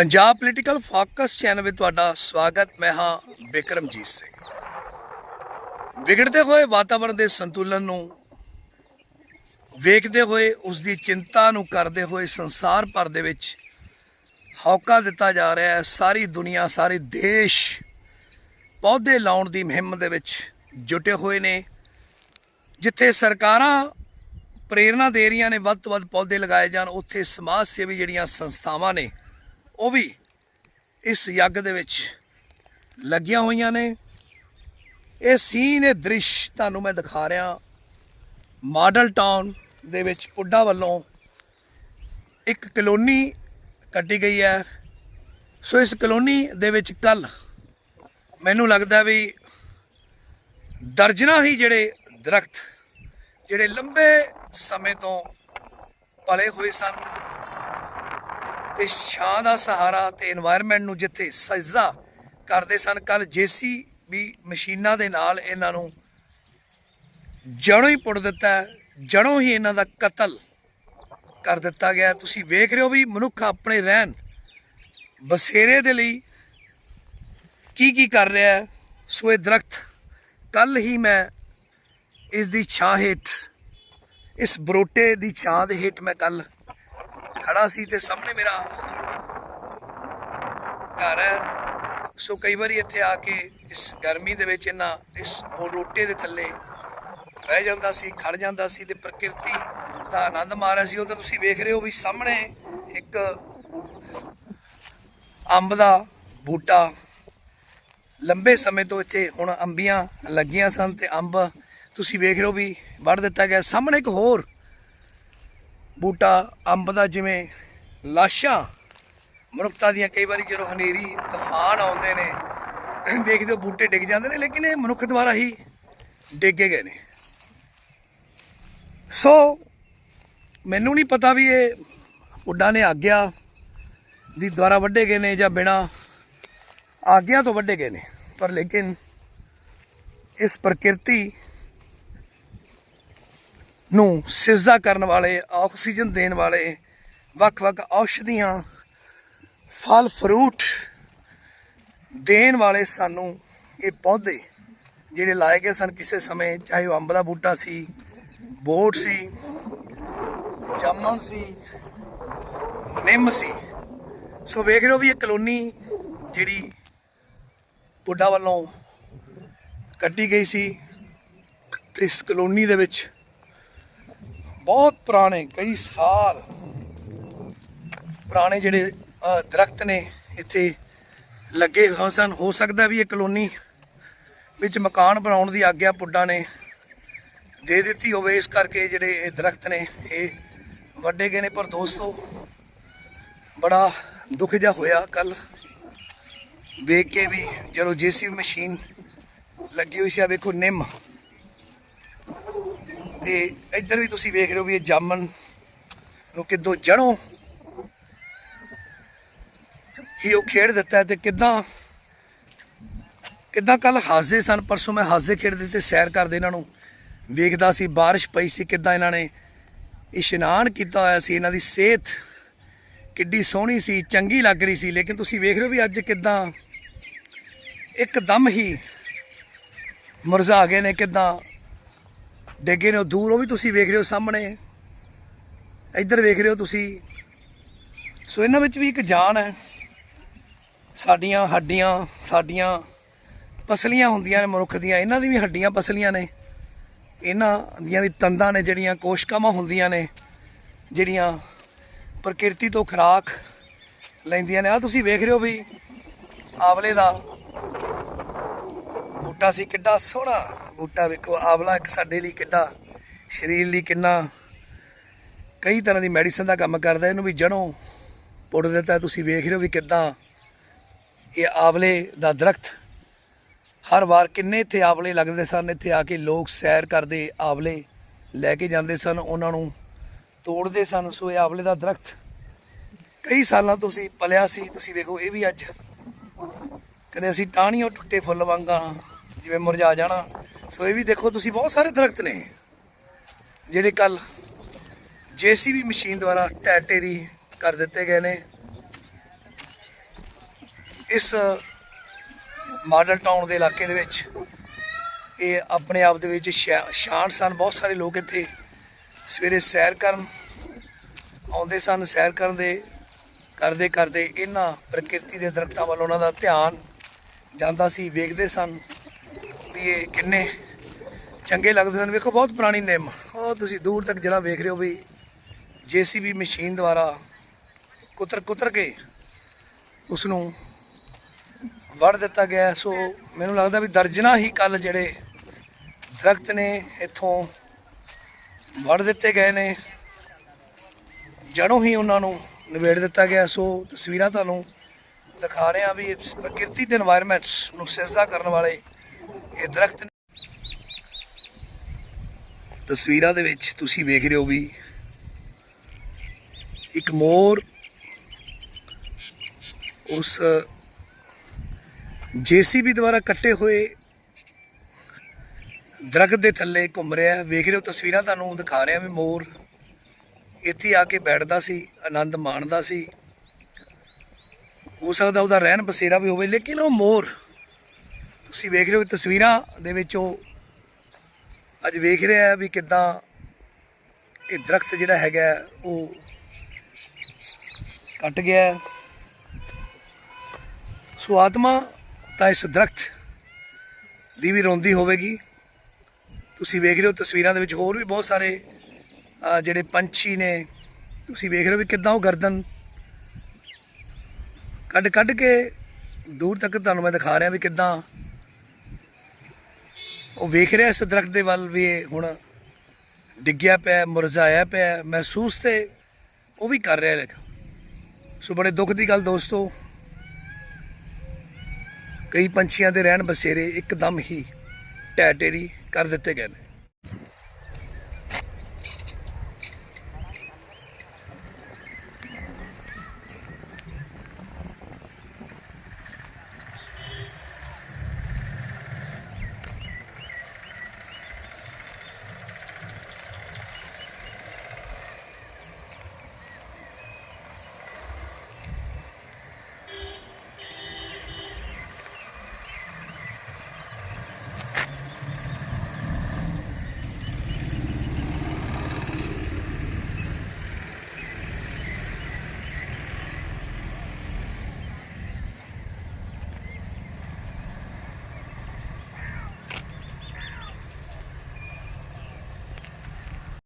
Punjab political focus channel ਵਿੱਚ ਤੁਹਾਡਾ ਸਵਾਗਤ। ਮੈਂ ਹਾਂ ਬਿਕਰਮਜੀਤ ਸਿੰਘ। ਵਿਗੜਦੇ ਹੋਏ ਵਾਤਾਵਰਣ ਦੇ ਸੰਤੁਲਨ ਨੂੰ, ਵੇਖਦੇ ਹੋਏ ਉਸ ਦੀ ਚਿੰਤਾ ਨੂੰ ਕਰਦੇ ਹੋਏ ਸੰਸਾਰ ਭਰ ਦੇ ਵਿੱਚ ਹੌਕਾ ਦਿੱਤਾ ਜਾ ਰਿਹਾ ਹੈ। ਸਾਰੀ ਦੁਨੀਆ, ਸਾਰੇ ਦੇਸ਼ ਪੌਦੇ ਲਾਉਣ ਦੀ ਮੁਹਿੰਮ ਦੇ ਵਿੱਚ ਜੁਟੇ ਹੋਏ ਨੇ। ਜਿੱਥੇ ਸਰਕਾਰਾਂ ਪ੍ਰੇਰਣਾ ਦੇ ਰਹੀਆਂ ਨੇ, ਵੱਧ ਤੋਂ ਵੱਧ ਪੌਦੇ ਲਗਾਏ ਜਾਣ, ਉੱਥੇ ਸਮਾਜ ਸੇਵੀ ਜਿਹੜੀਆਂ ਸੰਸਥਾਵਾਂ ਨੇ ਉਹ ਵੀ ਇਸ ਯੱਗ ਦੇ ਵਿੱਚ ਲੱਗੀਆਂ ਹੋਈਆਂ ਨੇ। ਇਹ ਸੀਨ, ਇਹ ਦ੍ਰਿਸ਼ ਤੁਹਾਨੂੰ ਮੈਂ ਦਿਖਾ ਰਿਹਾ। ਮਾਡਲ ਟਾਊਨ ਦੇ ਵਿੱਚ ਪੁੱਡਾ ਵੱਲੋਂ ਇੱਕ ਕਲੋਨੀ ਕੱਟੀ ਗਈ ਹੈ। ਸੋ ਇਸ ਕਲੋਨੀ ਦੇ ਵਿੱਚ ਕੱਲ ਮੈਨੂੰ ਲੱਗਦਾ ਵੀ ਦਰਜਨਾ ਹੀ ਜਿਹੜੇ ਦਰਖਤ, ਜਿਹੜੇ ਲੰਬੇ ਸਮੇਂ ਤੋਂ ਪਲੇ ਹੋਏ ਸਨ ਤੇ ਛਾਂ ਦਾ ਸਹਾਰਾ ਤੇ এনवायरमेंट ਨੂੰ ਜਿੱਥੇ ਸਜਦਾ ਕਰਦੇ ਸਨ ਕੱਲ ਜੇਸੀ ਵੀ ਮਸ਼ੀਨਾਂ ਦੇ ਨਾਲ ਇਹਨਾਂ ਨੂੰ ਜੜੋਂ ਹੀ ਪੁੱਟ ਦਿੱਤਾ ਜੜੋਂ ਹੀ ਇਹਨਾਂ ਦਾ ਕਤਲ ਕਰ ਦਿੱਤਾ ਗਿਆ ਤੁਸੀਂ ਵੇਖ ਰਹੇ ਹੋ ਵੀ ਮਨੁੱਖ ਆਪਣੇ ਰਹਿਣ ਬਸੇਰੇ ਦੇ ਲਈ ਕੀ ਕੀ ਕਰ ਰਿਹਾ ਸੋ ਇਹ ਦਰਖਤ ਕੱਲ ਹੀ ਮੈਂ ਇਸ ਦੀ ਛਾਂ ਹੇਠ, ਇਸ ਬਰੋਟੇ ਦੀ ਛਾਂ ਦੇ ਹੇਠ ਮੈਂ ਕੱਲ ਖੜਾ ਸੀ ਤੇ ਸਾਹਮਣੇ ਮੇਰਾ ਘਰ ਹੈ। ਸੋ ਕਈ ਵਾਰੀ ਇੱਥੇ ਆ ਕੇ ਇਸ ਗਰਮੀ ਦੇ ਵਿੱਚ ਇਹਨਾਂ ਇਸ ਬਰੋਟੇ ਦੇ ਥੱਲੇ ਰਹਿ ਜਾਂਦਾ ਸੀ, ਖੜ ਜਾਂਦਾ ਸੀ ਤੇ ਪ੍ਰਕਿਰਤੀ ਦਾ ਆਨੰਦ ਮਾਰ ਰਿਹਾ ਸੀ। ਉਹ ਤਾਂ ਤੁਸੀਂ ਵੇਖ ਰਹੇ ਹੋ ਵੀ ਸਾਹਮਣੇ ਇੱਕ ਅੰਬ ਦਾ ਬੂਟਾ ਲੰਬੇ ਸਮੇਂ ਤੋਂ ਇੱਥੇ ਹੁਣ ਅੰਬੀਆਂ ਲੱਗੀਆਂ ਸਨ ਤੇ ਅੰਬ ਤੁਸੀਂ ਵੇਖ ਰਹੇ ਹੋ ਵੀ ਵੱਢ ਦਿੱਤਾ ਗਿਆ। ਸਾਹਮਣੇ ਇੱਕ ਹੋਰ ਬੂਟਾ, ਅੰਬ ਦਾ ਜਿਵੇਂ ਲਾਸ਼ਾਂ, ਮਨੁੱਖਤਾ ਦੀਆਂ ਕਈ ਵਾਰੀ ਜਦੋਂ ਹਨੇਰੀ, ਤੂਫਾਨ ਆਉਂਦੇ ਨੇ, ਦੇਖਦੇ ਹੋ ਬੂਟੇ ਡਿੱਗ ਜਾਂਦੇ ਨੇ, ਲੇਕਿਨ ਇਹ ਮਨੁੱਖ ਦੁਆਰਾ ਹੀ ਡਿੱਗੇ ਗਏ ਨੇ। ਸੋ, ਮੈਨੂੰ ਨਹੀਂ ਪਤਾ ਵੀ ਇਹ ਉੱਡਾਂ ਨੇ ਆਗਿਆ ਦੀ ਦੁਆਰਾ ਵੱਢੇ ਗਏ ਨੇ ਜਾਂ ਬਿਨਾ ਆਗਿਆ ਤੋਂ ਵੱਢੇ ਗਏ ਨੇ, ਪਰ ਲੇਕਿਨ ਇਸ ਪ੍ਰਕਿਰਤੀ ਨੂੰ ਸਿਜਦਾ ਕਰਨ ਵਾਲੇ, ਆਕਸੀਜਨ ਦੇਣ ਵਾਲੇ ਵੱਖ-ਵੱਖ ਔਸ਼ਧੀਆਂ, ਫਲ, ਫਰੂਟ ਦੇਣ ਵਾਲੇ ਸਾਨੂੰ ਇਹ ਪੌਦੇ ਜਿਹੜੇ ਲਾਏ ਗਏ ਸਨ ਕਿਸੇ ਸਮੇਂ, ਚਾਹੇ ਉਹ ਅੰਬ ਦਾ ਬੂਟਾ ਸੀ ਬੋਟ ਸੀ ਜਾਮਨ ਸੀ, ਨਿੰਮ ਸੀ। ਸੋ ਵੇਖ ਰਹੇ ਹੋ ਵੀ ਇਹ ਕਲੋਨੀ ਜਿਹੜੀ ਪੁੱਡਾ ਵੱਲੋਂ ਕੱਢੀ ਗਈ ਸੀ ਤੇ ਇਸ ਕਲੋਨੀ ਦੇ ਵਿੱਚ ਬਹੁਤ ਪੁਰਾਣੇ ਕਈ ਸਾਲ ਪੁਰਾਣੇ ਜਿਹੜੇ ਅ, ਦਰਖਤ ਨੇ ਇੱਥੇ ਲੱਗੇ ਹੋਏ ਸਨ। ਹੋ ਸਕਦਾ ਵੀ ਇਹ ਕਲੋਨੀ ਵਿੱਚ ਮਕਾਨ ਬਣਾਉਣ ਦੀ ਆਗਿਆ ਪੁੱਡਾ ਨੇ ਦੇ ਦਿੱਤੀ ਹੋਵੇ। ਇਸ ਕਰਕੇ ਜਿਹੜੇ ਇਹ ਦਰਖਤ ਨੇ ਇਹ ਵੱਡੇ ਗਏ ਨੇ। ਪਰ ਦੋਸਤੋ ਬੜਾ ਦੁੱਖ ਜਿਹਾ ਹੋਇਆ ਕੱਲ ਵੇਖ ਕੇ ਵੀ ਜਦੋਂ ਜੀਸੀਬੀ ਮਸ਼ੀਨ ਲੱਗੀ ਹੋਈ ਸੀ ਆ ਵੇਖੋ ਨਿੰਮ। ਤੇ ਇੱਧਰ ਵੀ ਤੁਸੀਂ ਵੇਖ ਰਹੇ ਹੋ ਵੀ ਇਹ ਜਾਮਨ ਨੂੰ ਕਿੱਦੋਂ ਜੜੋਂ ਹੀ ਉਹ ਖੇਡ ਦਿੱਤਾ ਹੈ ਤੇ ਕਿੱਦਾਂ, ਕਿਦਾਂ ਕੱਲ ਹੱਸਦੇ ਸਨ, ਪਰਸੋਂ ਮੈਂ ਹੱਸਦੇ ਖੇਡਦੇ ਤੇ ਸੈਰ ਕਰਦੇ ਇਹਨਾਂ ਨੂੰ ਵੇਖਦਾ ਸੀ, ਬਾਰਿਸ਼ ਪਈ ਸੀ, ਕਿੱਦਾਂ ਇਹਨਾਂ ਨੇ ਇਸ਼ਨਾਨ ਕੀਤਾ ਹੋਇਆ ਸੀ, ਇਹਨਾਂ ਦੀ ਸਿਹਤ ਕਿੱਡੀ ਸੋਹਣੀ ਸੀ, ਚੰਗੀ ਲੱਗ ਰਹੀ ਸੀ, ਲੇਕਿਨ ਤੁਸੀਂ ਵੇਖ ਰਹੇ ਹੋ ਵੀ ਅੱਜ ਕਿੱਦਾਂ ਇੱਕਦਮ ਹੀ ਮੁਰਝਾ ਗਏ ਨੇ, ਕਿੱਦਾਂ ਡਿੱਗੇ ਨੇ, ਉਹ ਦੂਰ, ਉਹ ਵੀ ਤੁਸੀਂ ਵੇਖ ਰਹੇ ਹੋ ਸਾਹਮਣੇ। ਇੱਧਰ ਵੇਖ ਰਹੇ ਹੋ ਤੁਸੀਂ। ਸੋ ਇਹਨਾਂ ਵਿੱਚ ਵੀ ਇੱਕ ਜਾਨ ਹੈ। ਸਾਡੀਆਂ ਹੱਡੀਆਂ, ਸਾਡੀਆਂ ਪਸਲੀਆਂ ਹੁੰਦੀਆਂ ਨੇ ਮਨੁੱਖ ਦੀਆਂ। ਇਹਨਾਂ ਦੀ ਵੀ ਹੱਡੀਆਂ ਪਸਲੀਆਂ ਨੇ। ਇਹਨਾਂ ਦੀਆਂ ਵੀ ਤੰਦਾਂ ਨੇ, ਜਿਹੜੀਆਂ ਕੋਸ਼ਕਾਵਾਂ ਹੁੰਦੀਆਂ ਨੇ, ਜਿਹੜੀਆਂ ਪ੍ਰਕਿਰਤੀ ਤੋਂ ਖੁਰਾਕ ਲੈਂਦੀਆਂ ਨੇ। ਆ ਤੁਸੀਂ ਵੇਖ ਰਹੇ ਹੋ ਵੀ ਆਵਲੇ ਦਾ ਬੂਟਾ ਸੀ, ਕਿੱਡਾ ਸੋਹਣਾ। ਬੂਟਾ ਵੇਖੋ, ਆਵਲਾ ਇੱਕ ਸਾਡੇ ਲਈ ਕਿੱਡਾ, ਸਰੀਰ ਲਈ ਕਿੰਨਾ। ਕਈ ਤਰ੍ਹਾਂ ਦੀ ਮੈਡੀਸਨ ਦਾ ਕੰਮ ਕਰਦਾ, ਇਹਨੂੰ ਵੀ ਜੜੋਂ ਪੁੱਟ ਦਿੱਤਾ। ਤੁਸੀਂ ਵੇਖ ਰਹੇ ਹੋ ਵੀ ਕਿੱਦਾਂ ਇਹ ਆਵਲੇ ਦਾ ਦਰਖਤ ਹਰ ਵਾਰ ਕਿੰਨੇ ਇੱਥੇ ਆਵਲੇ ਲੱਗਦੇ ਸਨ, ਇੱਥੇ ਆ ਕੇ ਲੋਕ ਸੈਰ ਕਰਦੇ, ਆਵਲੇ ਲੈ ਕੇ ਜਾਂਦੇ ਸਨ, ਉਹਨਾਂ ਨੂੰ ਤੋੜਦੇ ਸਨ। ਸੋ ਇਹ ਆਵਲੇ ਦਾ ਦਰਖਤ ਕਈ ਸਾਲਾਂ ਤੋਂ ਸੀ ਪਲਿਆ ਸੀ। ਤੁਸੀਂ ਵੇਖੋ, ਇਹ ਵੀ ਅੱਜ ਕਦੇ ਅਸੀਂ ਟਾਹਣੀਆਂ ਟੁੱਟੇ ਫੁੱਲ ਵਾਂਗਾ, ਜਿਵੇਂ ਮੁਰਝਾ ਜਾਣਾ। ਸੋ ਇਹ ਵੀ ਦੇਖੋ, ਤੁਸੀਂ ਬਹੁਤ ਸਾਰੇ ਦਰਖਤ ਨੇ। ਜਿਹੜੇ ਕੱਲ ਜੀਸੀਬੀ ਮਸ਼ੀਨ ਦੁਆਰਾ ਟੈਟੇਰੀ ਕਰ ਦਿੱਤੇ ਗਏ ਨੇ। ਇਸ ਮਾਡਲ ਟਾਊਨ ਦੇ ਇਲਾਕੇ ਦੇ ਵਿੱਚ ਇਹ ਆਪਣੇ ਆਪ ਦੇ ਵਿੱਚ ਸ਼ਾ- ਸ਼ਾਨ ਸਨ ਬਹੁਤ ਸਾਰੇ ਲੋਕ ਇੱਥੇ ਸਵੇਰੇ ਸੈਰ ਕਰਨ ਆਉਂਦੇ ਸਨ। ਸੈਰ ਕਰਨ ਦੇ, ਕਰਦੇ ਕਰਦੇ ਇਹਨਾਂ ਪ੍ਰਕਿਰਤੀ ਦੇ ਦਰਖਤਾਂ ਵੱਲ ਉਹਨਾਂ ਦਾ ਧਿਆਨ ਜਾਂਦਾ ਸੀ, ਵੇਖਦੇ ਸਨ। ਵੀ ਇਹ ਕਿੰਨੇ ਚੰਗੇ ਲੱਗਦੇ ਹਨ ਵੇਖੋ, ਬਹੁਤ ਪੁਰਾਣੀ ਨਿੰਮ। ਉਹ ਤੁਸੀਂ ਦੂਰ ਤੱਕ ਜਿਹੜਾ ਵੇਖ ਰਹੇ ਹੋ ਵੀ ਜੀਸੀਬੀ ਮਸ਼ੀਨ ਦੁਆਰਾ ਕੁਤਰ ਕੁਤਰ ਕੇ ਉਸ ਨੂੰ ਵੜ ਦਿੱਤਾ ਗਿਆ ਸੋ ਮੈਨੂੰ ਲੱਗਦਾ ਵੀ ਦਰਜਨਾ ਹੀ ਕੱਲ ਜਿਹੜੇ ਦਰਖਤ ਨੇ ਇੱਥੋਂ ਵੜ ਦਿੱਤੇ ਗਏ ਨੇ। ਜੜੋਂ ਹੀ ਉਹਨਾਂ ਨੂੰ ਨਿਬੇੜ ਦਿੱਤਾ ਗਿਆ। ਸੋ ਤਸਵੀਰਾਂ ਤੁਹਾਨੂੰ ਦਿਖਾ ਰਹੇ ਆ ਵੀ ਪ੍ਰਕਿਰਤੀ ਦੇ এনवायरमेंट्स ਨੂੰ ਸਿਜਦਾ ਕਰਨ ਵਾਲੇ ਇਹ ਦਰਖਤ ਤਸਵੀਰਾਂ ਦੇ ਵਿੱਚ ਤੁਸੀਂ ਵੇਖ ਰਹੇ ਹੋ ਵੀ ਇੱਕ ਮੋਰ ਉਸ ਜੀਸੀਬੀ ਦੁਆਰਾ ਕੱਟੇ ਹੋਏ ਦਰਖਤ ਦੇ ਥੱਲੇ ਘੁੰਮ ਰਿਹਾ ਵੇਖ ਰਹੇ ਹੋ ਤਸਵੀਰਾਂ, ਤੁਹਾਨੂੰ ਦਿਖਾ ਰਿਹਾ ਵੀ ਮੋਰ ਇੱਥੇ ਆ ਕੇ ਬੈਠਦਾ ਸੀ, ਆਨੰਦ ਮਾਣਦਾ ਸੀ। ਹੋ ਸਕਦਾ ਉਹਦਾ ਰਹਿਣ ਬਸੇਰਾ ਵੀ ਹੋਵੇ, ਲੇਕਿਨ ਉਹ ਮੋਰ ਤੁਸੀਂ ਵੇਖ ਰਹੇ ਹੋ ਤਸਵੀਰਾਂ ਦੇ ਵਿੱਚ ਉਹ ਅੱਜ ਵੇਖ ਰਿਹਾ ਵੀ ਕਿਦਾਂ ਇਹ ਦਰਖਤ ਜਿਹੜਾ ਹੈਗਾ ਉਹ ਕੱਟ ਗਿਆ ਹੈ। ਸੋ ਆਤਮਾ ਤਾਂ ਇਸ ਦਰਖਤ ਦੀ ਵੀ ਰੋਂਦੀ ਹੋਵੇਗੀ ਤੁਸੀਂ ਵੇਖ ਰਹੇ ਹੋ ਤਸਵੀਰਾਂ ਦੇ ਵਿੱਚ ਹੋਰ ਵੀ ਬਹੁਤ ਸਾਰੇ ਜਿਹੜੇ ਪੰਛੀ ਨੇ, ਤੁਸੀਂ ਵੇਖ ਰਹੇ ਹੋ ਵੀ ਕਿਦਾਂ ਉਹ ਗਰਦਨ ਕੱਢ ਕੱਢ ਕੇ ਦੂਰ ਤੱਕ ਤੁਹਾਨੂੰ ਮੈਂ ਦਿਖਾ ਰਿਹਾ ਵੀ ਕਿਦਾਂ ਉਹ ਵੇਖ ਰਿਹਾ ਇਸ ਦਰਖਤ ਦੇ ਵੱਲ ਵੀ ਇਹ ਹੁਣ ਡਿੱਗਿਆ ਪਿਆ, ਮੁਰਝਾਇਆ ਪਿਆ, ਮਹਿਸੂਸ ਤੇ ਉਹ ਵੀ ਕਰ ਰਿਹਾ ਲੇਕਿਨ ਸੋ ਬੜੇ ਦੁੱਖ ਦੀ ਗੱਲ ਦੋਸਤੋ, ਕਈ ਪੰਛੀਆਂ ਦੇ ਰਹਿਣ ਬਸੇਰੇ ਇੱਕਦਮ ਹੀ ਢਹਿ ਢੇਰੀ ਕਰ ਦਿੱਤੇ ਗਏ ਨੇ।